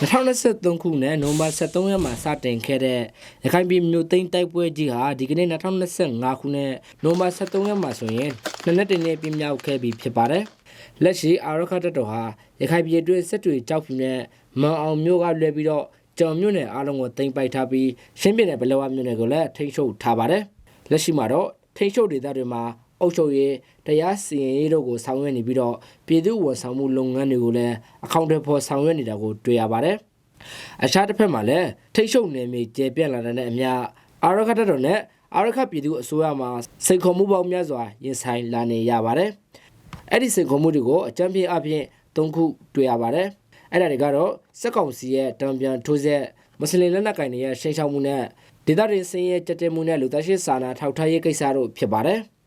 2023ခုနဲ့နိုဝင်ဘာ23ရက်မှာစတင်ခဲ့တဲ့ရခိုင်ပြည်မြို့သိမ်းတိုက်ပွဲကြီးဟာဒီကနေ့2025ခုနဲ့နိုဝင်ဘာ23ရက်မှာဆိုရင်နှစ်နှစ်တည်းနဲ့ပြင်းမြောက်ခဲ့ပြီဖြစ်ပါတယ်။လက်ရှိအာရခတ်တော်ဟာရခိုင်ပြည်အတွင်းစစ်တွေကြောက်ဖြူနဲ့မန်အောင်မြို့ကလွဲပြီးတော့ကြောင်မြို့နယ်အားလုံးကိုသိမ်းပိုက်ထားပြီးရှင်းပြတဲ့ဘလဝမြို့နယ်ကိုလည်းထိန်းချုပ်ထားပါတယ်။လက်ရှိမှာတော့ထိန်းချုပ်ဒေသတွေမှာ အုပ်ချုပ်ရေးတရားစီရင်ရေးတို့ကိုဆောင်ရွက်နေပြီးတော့ပြည်သူ့ဝန်ဆောင်မှုလုပ်ငန်းတွေကိုလည်းအကောင့်တွေပေါ်ဆောင်ရွက်နေတာကိုတွေ့ရပါတယ်။အခြားတစ်ဖက်မှာလည်းထိတ်ရှုပ်နေမြေကျေပြန့်လာတဲ့အမျှအာရခတ်တော်နဲ့အာရခတ်ပြည်သူအစိုးရမှာစိတ်ခေါ်မှုပေါင်းများစွာရင်ဆိုင်လာနေရပါတယ်။အဲ့ဒီစိတ်ခေါ်မှုတွေကိုအကြမ်းဖျင်းအပြင်၃ခုတွေ့ရပါတယ်။အဲ့ဒါတွေကတော့စက်ကောင်စီရဲ့တံပြန်ထိုးဆက်မွတ်စလင်လက်နက်ကိုင်တွေရဲ့ရှိန်ချောက်မှုနဲ့ဒေသတွင်းစင်းရဲကြက်တဲမှုနဲ့လူသားရှိစာနာထောက်ထားရေးကိစ္စတို့ဖြစ်ပါတယ်။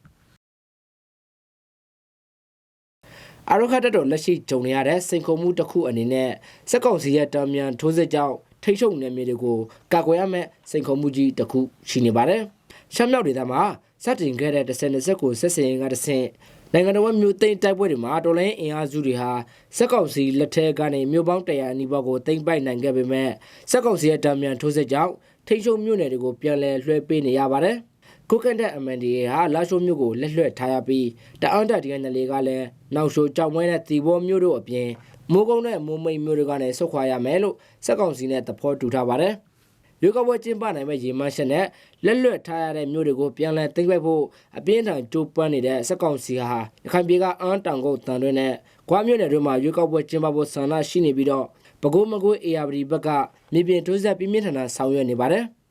အာရခတ်တော်လက်ရှိဂျုံနေရတဲ့စိန်ခုံမှုတစ်ခုအနေနဲ့စက်ကောင်စီရဲ့တံမြန်ထိုးစစ်ကြောင့်ထိတ်ရှုပ်နေမြေတွေကိုကာကွယ်ရမယ့်စိန်ခုံမှုကြီးတစ်ခုရှိနေပါတယ်။ရှမ်းမြောက်ဒေသမှာစတင်ခဲ့တဲ့10နှစ်ကိုဆက်စင်ကတဆင့်နိုင်ငံတော်မျိုးသိမ်းတိုက်ပွဲတွေမှာတော်လိုင်းအင်အားစုတွေဟာစက်ကောင်စီလက်ထက်ကနေမြို့ပေါင်း100အနီးပါးကိုသိမ်းပိုက်နိုင်ခဲ့ပေမဲ့စက်ကောင်စီရဲ့တံမြန်ထိုးစစ်ကြောင့်ထိတ်ရှုပ်မြို့နယ်တွေကိုပြန်လည်လွှဲပေးနေရပါတယ်။ ကုတ်ကန်တဲ့အမန်ဒီဟာလာရှိုးမြို့ကိုလက်လွှတ်ထားရပြီးတအန်တာဒီကနယ်လေးကလည်းနောက်ရှိုးကြောက်မွဲတဲ့တီဘောမြို့တို့အပြင်မိုးကုန်းနဲ့မိုးမိတ်မြို့တွေကနေဆုတ်ခွာရမယ်လို့စက်ကောင်စီနဲ့သဘောတူထားပါတယ်။ရွေးကောက်ပွဲကျင်းပနိုင်မဲ့ရေမန်းရှက်နဲ့လက်လွတ်ထားရတဲ့မြို့တွေကိုပြန်လည်သိမ်းပိုက်ဖို့အပြင်းထန်ကြိုးပမ်းနေတဲ့စက်ကောင်စီဟာရခိုင်ပြည်ကအန်းတောင်ကုတ်တန်တွင်းနဲ့ကွာမြို့နယ်တွေမှာရွေးကောက်ပွဲကျင်းပဖို့ဆန္ဒရှိနေပြီးတော့ပဲခူးမကွေး ARD ဘက်ကမြေပြင်ထိုးဆက်ပြင်းပြင်းထန်ထန်ဆောင်ရွက်နေပါတယ်။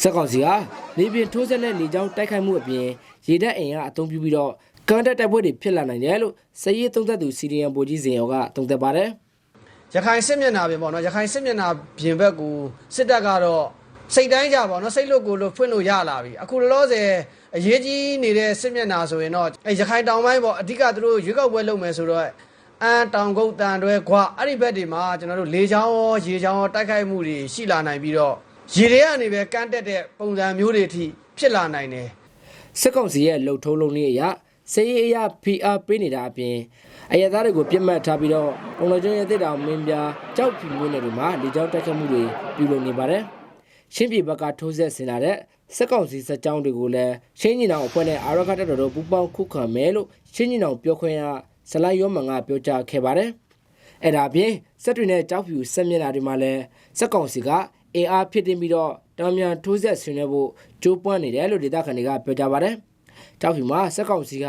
စက်ကောင်စီဟာမြေပြင်ထိုးဆက်တဲ့လေကြောင်းတိုက်ခိုက်မှုအပြင်ရေတပ်အင်အားအသုံးပြုပြီးတော့ကန်တက်တိုက်ပွဲတွေဖြစ်လာနိုင်တယ်လို့စည်ရေးသုံးသက်သူစီရီယန်ဗိုလ်ကြီးစင်ရောကသုံးသက်ပါတယ်ရခိုင်စစ်မျက်နှာပြင်ပေါ့နော်ရခိုင်စစ်မျက်နှာပြင်ဘက်ကိုစစ်တပ်ကတော့စိတ်တိုင်းကြပေါ့နော်စိတ်လွတ်ကိုလွတ်ဖွင့်လို့ရလာပြီအခုလောလောဆယ်အရေးကြီးနေတဲ့စစ်မျက်နှာဆိုရင်တော့အဲရခိုင်တောင်ပိုင်းပေါ့အဓိကသူတို့ရွေးကောက်ပွဲလုပ်မယ်ဆိုတော့အန်တောင်ကုတ်တန်တွဲခွအဲ့ဒီဘက်တွေမှာကျွန်တော်တို့လေချောင်းရောရေချောင်းရောတိုက်ခိုက်မှုတွေရှိလာနိုင်ပြီးတော့ ရေတွေကနေပဲကန့်တက်တဲ့ပုံစံမျိုးတွေအထိဖြစ်လာနိုင်တယ်စစ်ကောင်စီရဲ့လှုပ်ထုံးလုံးလေးအရစည်ရေးအရ PR ပေးနေတာအပြင်အရသားတွေကိုပြစ်မှတ်ထားပြီးတော့ပုံတော်ကျွန်းရဲ့တစ်တောင်မင်းပြားကြောက်ဖြူမျိုးနယ်တွေမှာလေကြောင်းတိုက်ခတ်မှုတွေပြုလုပ်နေပါတယ်။ရှင်းပြည်ဘက်ကထိုးဆက်ဆင်လာတဲ့စစ်ကောင်စီစစ်ကြောင်းတွေကိုလည်းရှင်းညီနောင်အဖွဲ့နဲ့အာရခတ်တော်တို့ပူးပေါင်းခုခံမယ်လို့ရှင်းညီနောင်ပြောခွင့်ရဇလိုင်းရောမန်ကပြောကြားခဲ့ပါတယ်။အဲ့ဒါအပြင်စစ်တွေနဲ့ကြောက်ဖြူဆက်မျက်နှာတွေမှာလည်းစစ်ကောင်စီက အင်အားဖြစ်တင်ပြီးတော့တောင်မြန်ထိုးဆက်ဆင်နေဖို့ကြိုးပမ်းနေတယ်လို့ဒေသခံတွေကပြောကြပါတယ်။ကြောက်ဖြူမှာစစ်ကောင်စီက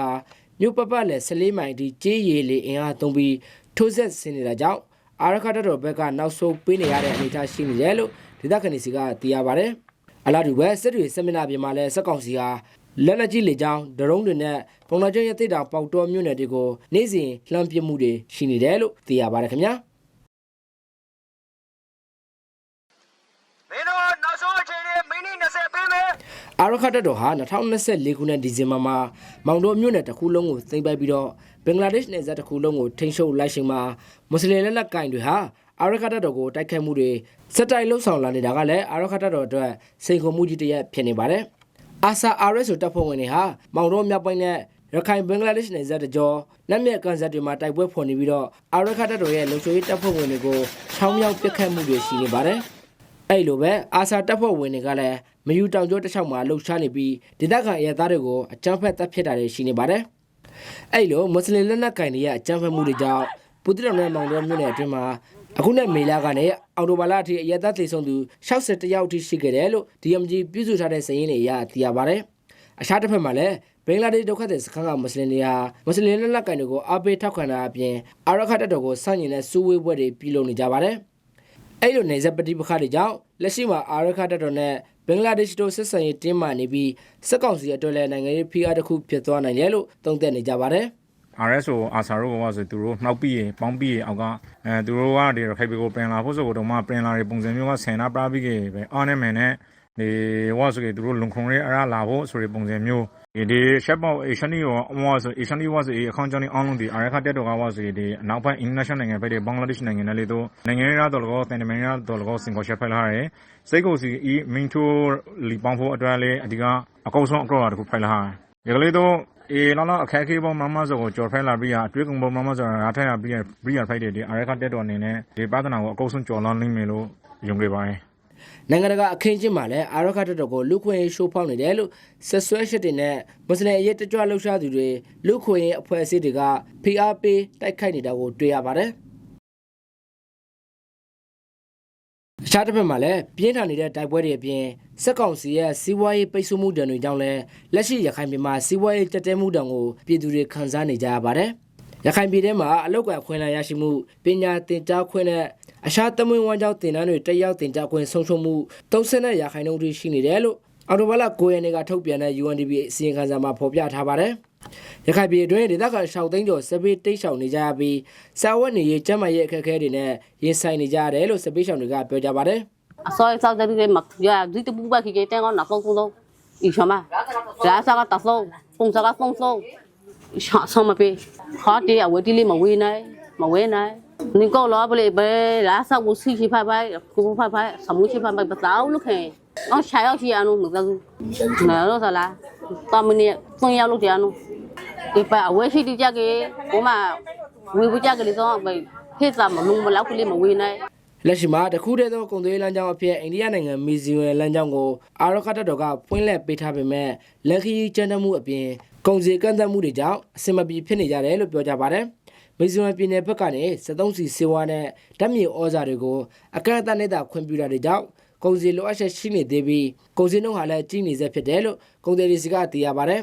မြို့ပပတ်လည်း14မိုင်ဒီကြေးရည်လေးအင်အားသုံးပြီးထိုးဆက်ဆင်နေတာကြောင့်အာရခတ်တော်ဘက်ကနောက်ဆုံးပေးနေရတဲ့အနေအထားရှိနေတယ်လို့ဒေသခံတွေစီကသိရပါတယ်။အလားတူပဲစစ်တွေစစ်မျက်နှာပြင်မှာလည်းစစ်ကောင်စီဟာလက်လက်ကြီးလေကြောင်းဒရုန်းတွေနဲ့ပုံတော်ကျွန်းရတဲ့တောင်ပေါက်တော်မြို့နယ်တွေကိုနေ့စဉ်လှမ်းပစ်မှုတွေရှိနေတယ်လို့သိရပါတယ်ခင်ဗျာ။ မင်းတို့နောက်ဆုံးအချိန်လေးမိနစ်20ပေးမယ် အာရခတ်တပ်တော်ဟာ2024ခုနှစ်ဒီဇင်ဘာမှာမောင်တော်မြို့နယ်တစ်ခုလုံးကိုသိမ်းပိုက်ပြီးတော့ဘင်္ဂလားဒေ့ရှ်နယ်စပ်တစ်ခုလုံးကိုထိန်းချုပ်လိုက်ရှင်မှာမွတ်စလင်လက်နက်ကင်တွေဟာအာရခတ်တပ်တော်ကိုတိုက်ခိုက်မှုတွေစက်တိုက်လှုပ်ဆောင်လာနေတာကလည်းအာရခတ်တပ်တော်အတွက်စိန်ခေါ်မှုကြီးတစ်ရပ်ဖြစ်နေပါတယ်။အာဆာ RS တပ်ဖွဲ့ဝင်တွေဟာမောင်တော်မြောက်ပိုင်းနဲ့ရခိုင်ဘင်္ဂလားဒေ့ရှ်နယ်စပ်တကြောလက်မြက်ကန်ဆက်တွေမှာတိုက်ပွဲဖော်နေပြီးတော့အာရခတ်တပ်တော်ရဲ့လုံခြုံရေးတပ်ဖွဲ့ဝင်တွေကိုချောင်းမြောက်ပစ်ခတ်မှုတွေရှိနေပါတယ်။ အဲ့လိုပဲအာဆာတပ်ဖွဲ့ဝင်တွေကလည်းမယူတောင်ကျောတစ်လျှောက်မှာလှုပ်ရှားနေပြီးဒေသခံရဲသားတွေကိုအကြမ်းဖက်တပ်ဖြစ်တာတွေရှိနေပါတယ်။အဲ့လိုမွတ်စလင်လက်နက်ကင်တွေရဲ့အကြမ်းဖက်မှုတွေကြောင့်ပူတိတော်နဲ့မောင်တော်မြို့နယ်အတွင်းမှာအခုနဲ့မေလာကနေအော်တိုဘာလအထိရဲသားသေဆုံးသူ61ယောက်အထိရှိခဲ့တယ်လို့ DMG ပြုစုထားတဲ့စာရင်းတွေအရသိရပါတယ်။အခြားတစ်ဖက်မှာလည်းဘင်္ဂလားဒေ့ရှ်ဒုက္ခသည်စခန်းကမွတ်စလင်တွေဟာမွတ်စလင်လက်နက်ကင်တွေကိုအားပေးထောက်ခံတာအပြင်အာရခတ်တပ်တော်ကိုစန့်ကျင်တဲ့စူးဝေးပွဲတွေပြုလုပ်နေကြပါတယ်။ အဲ့လိုနေဆက်ပတိပခါတွေကြောင့်လက်ရှိမှာအာရခတပ်တော်နဲ့ဘင်္ဂလားဒေ့ရှ်တို့ဆက်ဆံရေးတင်းမာနေပြီးစက်ကောင်စီအတွက်လည်းနိုင်ငံရေးဖိအားတစ်ခုဖြစ်သွားနိုင်တယ်လို့သုံးသပ်နေကြပါတယ် RSO အာဆာတို့ကဆိုသူတို့နှောက်ပြီးရပေါင်းပြီးရအောက်ကအဲသူတို့ကဒီရခိုင်ပြည်ကိုပြင်လာဖို့ဆိုတော့မှပြင်လာတဲ့ပုံစံမျိုးကဆင်နာပြပြီးကြပဲအားနေမယ်နဲ့ဒီဝါဆိုကြသူတို့လုံခုံရဲအရလာဖို့ဆိုတဲ့ပုံစံမျိုး ဒီရှက်ပေါအေရှနီရောဝါဆို အေရှနီဝါဆိုအခန်းကျောင်းအောင်လုံးဒီအရခတက်တော့ကဝါဆိုဒီအနောက်ပိုင်း international နိုင်ငံပဲဒီဘင်္ဂလားဒေ့ရှ်နိုင်ငံနဲ့လေတော့နိုင်ငံရတော့လောတန်တမန်ရတော့လောစင်ကိုရှက်ဖက်လာရဲစိတ်ကိုစီအမင်းချိုလီပေါင်းဖို့အတွက်လေအဒီကအကောက်ဆုံးအကောက်အတခုဖိုင်လာဟာဒီကလေးတော့အေးလောလောအခက်အခဲပေါ်မမဆိုကိုကြော်ဖဲလာပြီးရအတွေ့အကြုံပေါ်မမဆိုရာထက်ရပြီးရပြီးရဖိုက်တယ်ဒီအရခတက်တော်အနေနဲ့ဒီပဒနာကိုအကောက်ဆုံးကြော်လွန်နိုင်မယ်လို့ယုံကြည်ပါတယ် နိုင်ငံတကာအခင်းချင်းမှာလည်းအာရခတ်တော်ကိုလူခွင့်ရေးရှိုးဖောက်နေတယ်လို့ဆက်ဆွဲရှစ်တင်တဲ့မွတ်စလင်အရေးတကြွလှုပ်ရှားသူတွေလူခွင့်ရေးအဖွဲ့အစည်းတွေကဖိအားပေးတိုက်ခိုက်နေတာကိုတွေ့ရပါတယ်အခြားတစ်ဖက်မှာလည်းပြင်းထန်နေတဲ့တိုက်ပွဲတွေအပြင်စက်ကောင်စီရဲ့စီးပွားရေးပိတ်ဆို့မှုတံတွေကြောင့်လည်းလက်ရှိရခိုင်ပြည်မှာစီးပွားရေးကြက်တဲမှုတံကိုပြည်သူတွေခံစားနေကြရပါတယ်။ရခိုင်ပြည်ထဲမှာအလောက်ကွယ်ခွင့်လန်းရရှိမှုပညာသင်ကြားခွင့်နဲ့ အခြားတမွင်ဝမ်းကြောင်းတင်တန်းတွေတက်ရောက်တင်ကြခွင့်ဆုံးရှုံးမှု30ရာခိုင်နှုန်းထိရှိနေတယ်လို့အော်တိုဘလ9ရက်နေ့ကထုတ်ပြန်တဲ့ UNDP အစည်းအဝေးခန်းစာမှာဖော်ပြထားပါတယ်။ရခိုင်ပြည်အတွင်းဒေသခံရှောက်သိန်းကျော်စပေးတိတ်ရှောင်နေကြရပြီးစာဝတ်နေရေးကျန်းမာရေးအခက်အခဲတွေနဲ့ရင်ဆိုင်နေကြရတယ်လို့စပေးရှောင်တွေကပြောကြပါတယ်။အစောစောတဲ့လူတွေမှာရဒီတပူပါခေတဲ့ကောင်နောက်ဆုံးဆုံး y chama ra sa ka taslo pung sa ka pung so sha sa ma pe kha ti a we ti le ma we nai မဝဲနိုင်နင်ကောလောပလေပဲလာဆောက်ကိုစီချီဖတ်ဖိုက်ကိုဖတ်ဖိုက်ဆမှုချီဖတ်ဖိုက်ပတောက်လို့ခဲအောင်ရှာရောက်ချီအနုမကဘူးနော်လို့ဆိုလားတမနီသွန်ရောက်လို့ကြာနုဒီပါအဝဲရှိတိကြကေဘုမဝေဘူးကြကလေးတော့ပဲဖိစာမလုံမလောက်ကလေးမဝေနိုင်လက်ရှိမှာတခုတည်းသောကုန်သွယ်လမ်းကြောင်းအဖြစ်အိန္ဒိယနိုင်ငံမီဇီယံလမ်းကြောင်းကိုအာရကတတော်ကဖွင့်လှစ်ပေးထားပေမဲ့လက်ခရီးကျန်းတမှုအပြင်ကုန်စည်ကန့်သတ်မှုတွေကြောင့်အဆင်မပြေဖြစ်နေကြတယ်လို့ပြောကြပါတယ်။ မီဇီယမ်ပြည်နယ်ဘက်ကနေ73စီစေဝါနဲ့ဓာတ်မြေဩဇာတွေကိုအကန့်အသတ်နဲ့သာခွင့်ပြုတာတွေကြောင့်ကုန်စည်လိုအပ်ချက်ရှိနေသေးပြီးကုန်စည်နှုန်းဟာလည်းကြီးနေစေဖြစ်တယ်လို့ကုန်သည်တွေစီကသိရပါတယ်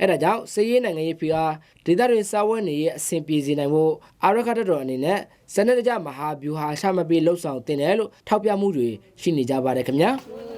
အဲ့ဒါကြောင့်စည်ရေးနိုင်ငံရေးဖိအားဒေသတွေစာဝတ်နေရေးအဆင်ပြေစေနိုင်ဖို့အာရခတ်တော်အနေနဲ့စနစ်တကျမဟာဗျူဟာရှာမပြေလှုပ်ဆောင်တင်တယ်လို့ထောက်ပြမှုတွေရှိနေကြပါတယ်ခင်ဗျာ။